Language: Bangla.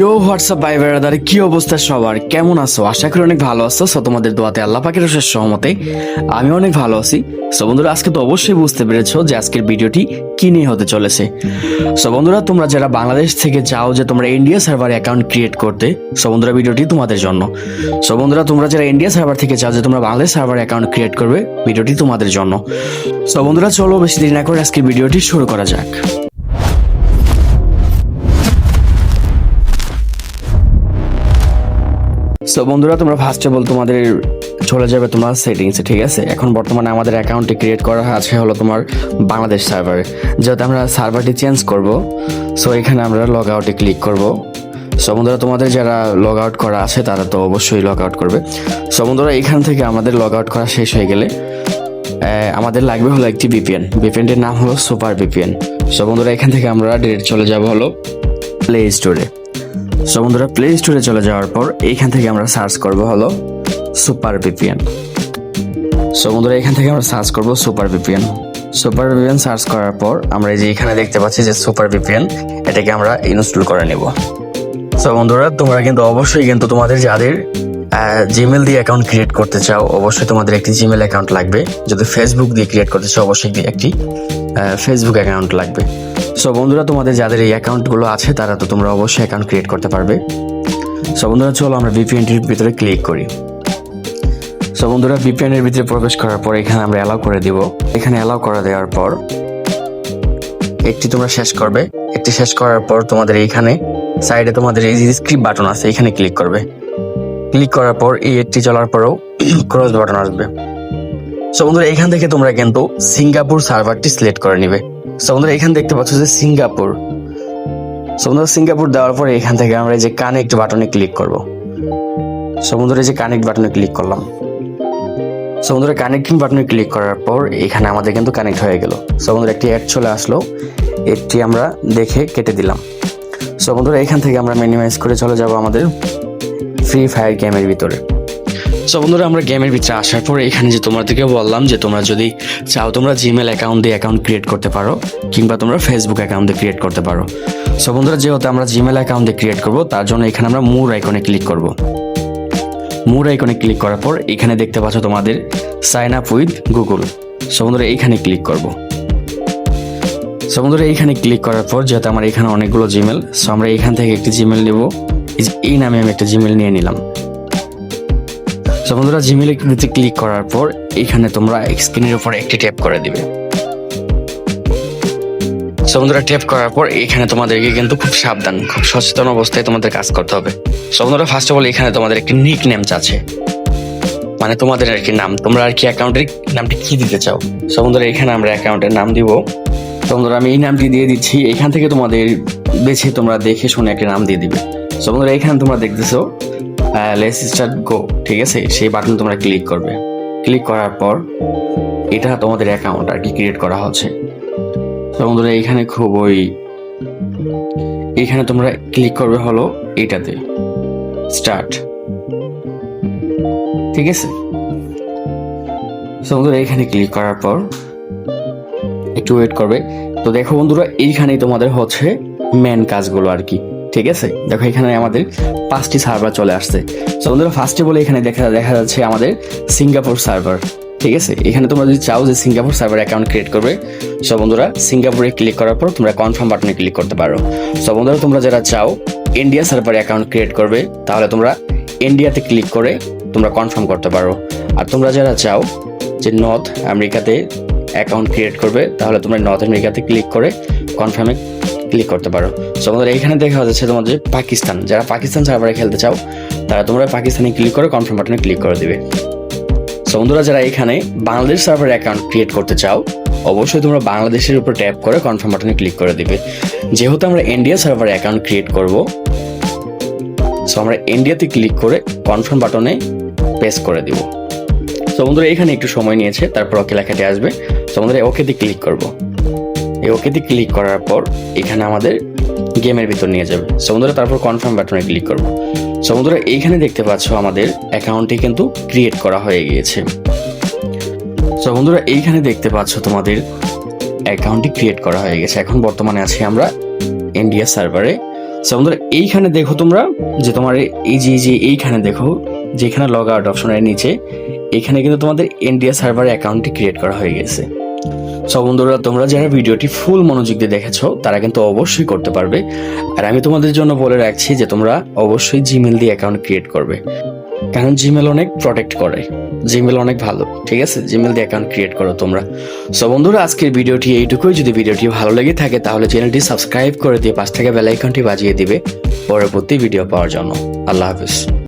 ইয়ো হোয়াটসঅ্যাপ বাই বেড়াদার কি অবস্থা সবার? কেমন আছো? আশা করি অনেক ভালো আছো সো তোমাদের দোয়াতে আল্লাহ পাকের শেষ সহমতে আমি অনেক ভালো আছি। সো বন্ধুরা, আজকে তো অবশ্যই বুঝতে পেরেছ যে আজকের ভিডিওটি কি নিয়ে হতে চলেছে। সো বন্ধুরা, তোমরা যারা বাংলাদেশ থেকে চাও যে তোমরা ইন্ডিয়া সার্ভার অ্যাকাউন্ট ক্রিয়েট করতে সো বন্ধুরা, ভিডিওটি তোমাদের জন্য। সো বন্ধুরা, তোমরা যারা ইন্ডিয়া সার্ভার থেকে চাও যে তোমরা বাংলাদেশ সার্ভার অ্যাকাউন্ট ক্রিয়েট করবে, ভিডিওটি তোমাদের জন্য। সো বন্ধুরা, চলো বেশি দেরি না করে আজকের ভিডিওটি শুরু করা যাক। সো বন্ধুরা, তোমরা ফার্স্ট অফ অল তোমাদের চলে যাবে তোমার সেটিংসে ঠিক আছে? এখন বর্তমানে আমাদের অ্যাকাউন্টটি ক্রিয়েট করা আছে হলো তোমার বাংলাদেশ সার্ভারে যেহেতু আমরা সার্ভারটি চেঞ্জ করব সো এখানে আমরা লগ আউটে ক্লিক করব। সো বন্ধুরা, তোমাদের যারা লগ আউট করা আছে, তারা তো অবশ্যই লগ আউট করবে। সো বন্ধুরা, এখান থেকে আমাদের লগ আউট করা শেষ হয়ে গেলে আমাদের লাগবে হলো একটি বিপিএন বিপিএনটির নাম হলো সুপার বিপিএন সো বন্ধুরা, এখান থেকে আমরা ডিরেক্ট চলে যাব হলো প্লে স্টোরে সো বন্ধুরা প্লে স্টোরে চলে যাওয়ার পর এইখান থেকে আমরা সার্চ করব হলো সুপার ভিপিএন সো বন্ধুরা, এখান থেকে আমরা সার্চ করব super VPN super VPN search করার পর আমরা যে এখানে দেখতে পাচ্ছি যে সুপার ভিপিএন এটাকে আমরা ইনস্টল করে নেব। সো বন্ধুরা, তোমরা কিন্তু অবশ্যই কিন্তু তোমাদের যাদের জিমেল দিয়ে অ্যাকাউন্ট ক্রিয়েট করতে চাও, অবশ্যই তোমাদের একটি জিমেল অ্যাকাউন্ট লাগবে। যদি ফেসবুক দিয়ে ক্রিয়েট করতে চাও, অবশ্যই একটি ফেসবুক অ্যাকাউন্ট লাগবে। সো বন্ধুরা, তোমাদের যাদের এই অ্যাকাউন্টগুলো আছে, তারা তো তোমরা অবশ্যই অ্যাকাউন্ট ক্রিয়েট করতে পারবে। সো বন্ধুরা, চলো আমরা ভিপিএনটির ভিতরে ক্লিক করি। সো বন্ধুরা এর ভিতরে প্রবেশ করার পর এখানে আমরা অ্যালাউ করে দিব। এখানে অ্যালাউ করে দেওয়ার পর একটি তোমরা শেষ করবে। একটি শেষ করার পর তোমাদের এইখানে সাইডে তোমাদের এই স্ক্রিপ্ট বাটন আছে, এখানে ক্লিক করবে। ক্লিক করার পর এই একটি চলার পরেও ক্রস বাটন আসবে। সো বন্ধুরা, এখান থেকে তোমরা কিন্তু সিঙ্গাপুর সার্ভারটি সিলেক্ট করে নিবে। সো বন্ধুরা, এখানে দেখতে পাচ্ছ যে সিঙ্গাপুর। সো বন্ধুরা, সিঙ্গাপুর দেওয়ার পরে এখান থেকে আমরা এই যে কানেক্ট বাটনে ক্লিক করব। সো বন্ধুরা, এই যে কানেক্ট বাটনে ক্লিক করলাম। সো বন্ধুরা কানেক্টিং বাটনে ক্লিক করার পর এখানে আমাদের কিন্তু কানেক্ট হয়ে গেল। সো বন্ধুরা, একটি অ্যাড চলে আসলো। এটি আমরা দেখে কেটে দিলাম। সো বন্ধুরা, এখান থেকে আমরা মিনিমাইজ করে চলে যাব আমাদের ফ্রি ফায়ার গেমের ভিতরে। সো বন্ধুরা, আমরা গেমের ভিতরে আসার পর এখানে যে তোমাদেরকে বললাম যে তোমরা যদি চাও তোমরা জিমেল অ্যাকাউন্ট দিয়ে অ্যাকাউন্ট ক্রিয়েট করতে পারো, কিংবা তোমরা ফেসবুক অ্যাকাউন্ট দিয়ে ক্রিয়েট করতে পারো। সো বন্ধুরা, যেহেতু আমরা জিমেল অ্যাকাউন্ট দিয়ে ক্রিয়েট করব, তার জন্য এখানে আমরা মুর আইকনে ক্লিক করব। মুর আইকনে ক্লিক করার পর এখানে দেখতে পাচ্ছ তোমাদের sign up with Google so বন্ধুরা এইখানে ক্লিক করব। সো বন্ধুরা এইখানে ক্লিক করার পর যেহেতু আমার এখানে অনেকগুলো জিমেল সো আমরা এখান থেকে একটি জিমেল নেব। এই নামে আমি একটা জিমেল নিয়ে নিলাম। সো বন্ধুরা জিমেলে ক্লিক করার পর এখানে তোমরা স্ক্রিনের উপর একটি ট্যাপ করে দিবে। সো ট্যাপ করার পর এখানে তোমাদেরকে কিন্তু খুব সাবধান, খুব সচেতন অবস্থায় তোমাদের কাজ করতে হবে। সো ফার্স্ট অফ অল এখানে তোমাদের একটি নিক নেম চাচ্ছে মানে তোমাদের আর কি নাম, তোমরা আর কি অ্যাকাউন্টের নামটি কি দিতে চাও? সো এখানে আমরা অ্যাকাউন্টের নাম দিব। তো আমি এই নামটি দিয়ে দিচ্ছি, এখান থেকে তোমাদের বেছে তোমরা দেখে শুনে একটা নাম দিয়ে দিবে। সো বন্ধুরা, এখানে তোমরা দেখতেছো লেস স্টার্ট গো ঠিক আছে? সেই বাটন তোমরা ক্লিক করবে। ক্লিক করার পর, এটা তোমাদের অ্যাকাউন্ট আর কি ক্রিয়েট করা হচ্ছে। তো বন্ধুরা, এখানে খুব ওই এখানে তোমরা ক্লিক করবে হলো এটাতে স্টার্ট ঠিক আছে? তো বন্ধুরা, এখানে ক্লিক করার পর, একটু ওয়েট করবে। তো দেখো বন্ধুরা, এইখানেই তোমাদের হচ্ছে মেন কাজগুলো আর কি। ঠিক আছে? দেখো, এখানে আমাদের পাঁচটি সার্ভার চলে আসছে। তো বন্ধুরা ফার্স্টে বলে এখানে দেখা দেখা যাচ্ছে আমাদের সিঙ্গাপুর সার্ভার ঠিক আছে? এখানে তোমরা যদি চাও যে সিঙ্গাপুর সার্ভার অ্যাকাউন্ট ক্রিয়েট করবে সব বন্ধুরা সিঙ্গাপুরে ক্লিক করার পর তোমরা কনফার্ম বাটনে ক্লিক করতে পারো। সব বন্ধুরা, তোমরা যারা চাও ইন্ডিয়া সার্ভার অ্যাকাউন্ট ক্রিয়েট করবে, তাহলে তোমরা ইন্ডিয়াতে ক্লিক করে তোমরা কনফার্ম করতে পারো। আর তোমরা যারা চাও যে নর্থ আমেরিকাতে অ্যাকাউন্ট ক্রিয়েট করবে, তাহলে তোমরা নর্থ আমেরিকাতে ক্লিক করে কনফার্মে ক্লিক করতে পারো। সো বন্ধুরা এখানে দেখা যাচ্ছে তোমাদের পাকিস্তান। যারা পাকিস্তান সার্ভারে খেলতে চাও, তারা তোমরা পাকিস্তানে ক্লিক করে কনফার্ম বাটনে ক্লিক করে দিবে। সো বন্ধুরা, যারা এখানে বাংলাদেশ সার্ভার অ্যাকাউন্ট ক্রিয়েট করতে চাও, অবশ্যই তোমরা বাংলাদেশের উপর ট্যাপ করে কনফার্ম বাটনে ক্লিক করে দিবে। যেহেতু আমরা ইন্ডিয়া সার্ভার অ্যাকাউন্ট ক্রিয়েট করব সো আমরা ইন্ডিয়াতে ক্লিক করে কনফার্ম বাটনে প্রেস করে দিব। সো বন্ধুরা, এখানে একটু সময় নিয়েছে, তারপর ওকে লেখাটি আসবে। সো বন্ধুরা, ওকেতে ক্লিক করব। এই ওকেতে ক্লিক করার পর এখানে আমাদের গেমের ভিতর নিয়ে যাবে। সো বন্ধুরা তারপর কনফার্ম বাটনে ক্লিক করব। সো বন্ধুরা এইখানে দেখতে পাচ্ছ আমাদের অ্যাকাউন্টটি কিন্তু ক্রিয়েট করা হয়ে গিয়েছে। সো বন্ধুরা এইখানে দেখতে পাচ্ছ তোমাদের অ্যাকাউন্টটি ক্রিয়েট করা হয়ে গেছে। এখন বর্তমানে আছি আমরা ইন্ডিয়া সার্ভারে সো বন্ধুরা এইখানে দেখো তোমরা যে তোমার এই যে যে এইখানে দেখো, যেখানে লগ আউট অপশনের নিচে, এখানে কিন্তু তোমাদের ইন্ডিয়া সার্ভারে অ্যাকাউন্টটি ক্রিয়েট করা হয়ে গেছে। বন্ধুরা, তোমরা যারা ভিডিওটি ফুল মনোযোগ দিয়ে দেখেছ, তারা কিন্তু অবশ্যই করতে পারবে। আর আমি তোমাদের জন্য বলে রাখছি যে তোমরা অবশ্যই জিমেল দিয়ে অ্যাকাউন্ট ক্রিয়েট করবে। কারণ জিমেল অনেক প্রোটেক্ট করে। জিমেল অনেক ভালো, ঠিক আছে? জিমেল দিয়ে অ্যাকাউন্ট ক্রিয়েট করো তোমরা। সো বন্ধুরা, আজকের ভিডিওটি এইটুকুই। যদি ভিডিওটি ভালো লেগে থাকে, তাহলে চ্যানেলটি সাবস্ক্রাইব করে দিয়ে পাশ থেকে বেল আইকনটি বাজিয়ে দিবে। পরবর্তী ভিডিও পাওয়ার জন্য। আল্লাহ হাফিজ।